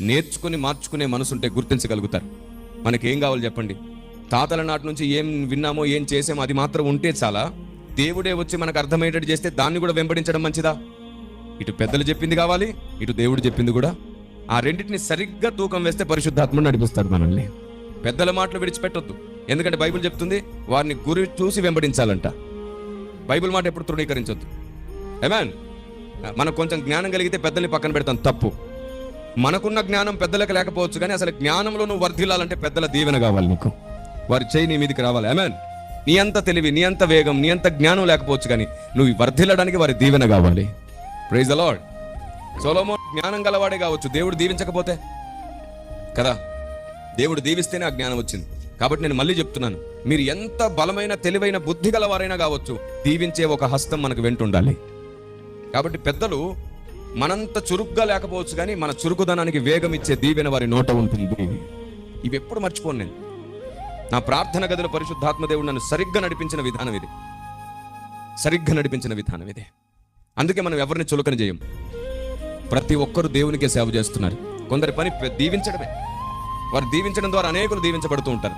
నేర్చుకుని మార్చుకునే మనసు ఉంటే గుర్తించగలుగుతారు. మనకి ఏం కావాలి చెప్పండి? తాతల నాటి నుంచి ఏం విన్నామో ఏం చేసామో అది మాత్రం ఉంటే చాలా. దేవుడే వచ్చి మనకు అర్థమయ్యేటట్టు చేస్తే దాన్ని కూడా వెంబడించడం మంచిదా? ఇటు పెద్దలు చెప్పింది కావాలి ఇటు దేవుడు చెప్పింది కూడా. ఆ రెండింటిని సరిగ్గా తూకం వేస్తే పరిశుద్ధాత్మ నడిపిస్తాడు మనల్ని. పెద్దల మాటలు విడిచిపెట్టొద్దు. ఎందుకంటే బైబిల్ చెప్తుంది వారిని గురి చూసి వెంబడించాలంట. బైబిల్ మాట ఎప్పుడు తృణీకరించొద్దు. ఏమాన్ మనకు కొంచెం జ్ఞానం కలిగితే పెద్దల్ని పక్కన పెడతాం తప్పు. మనకున్న జ్ఞానం పెద్దలకు లేకపోవచ్చు కానీ అసలు జ్ఞానంలో నువ్వు వర్ధిల్లాలంటే పెద్దల దీవెన కావాలి నీకు. వారి చేయి నీ మీదకి రావాలి. ఏమాన్ నీ అంత తెలివి నీ అంత వేగం నీ అంత జ్ఞానం లేకపోవచ్చు కానీ నువ్వు వర్ధిల్లడానికి వారి దీవెన కావాలి. ప్రైజ్ అలాడ్ సోలోమో జ్ఞానం గలవాడే కావచ్చు. దేవుడు దీవించకపోతే? కదా? దేవుడు దీవిస్తేనే ఆ జ్ఞానం వచ్చింది. కాబట్టి నేను మళ్ళీ చెప్తున్నాను. మీరు ఎంత బలమైన తెలివైన బుద్ధి గలవారైనా కావచ్చు దీవించే ఒక హస్తం మనకు వెంటుండాలి. కాబట్టి పెద్దలు మనంత చురుగ్గా లేకపోవచ్చు కానీ మన చురుకుదనానికి వేగం ఇచ్చే దీవెన వారి నోట ఉంటుంది. ఇవి ఎప్పుడు మర్చిపోను నేను. నా ప్రార్థన గదిలో పరిశుద్ధాత్మదేవుడు నన్ను సరిగ్గా నడిపించిన విధానం ఇది. సరిగ్గా నడిపించిన విధానం ఇది. అందుకే మనం ఎవరిని చులకన చేయం? ప్రతి ఒక్కరు దేవునికే సేవ చేస్తున్నారు. కొందరి పని దీవించడమే. వారు దీవించడం ద్వారా అనేకులు దీవించబడుతూ ఉంటారు.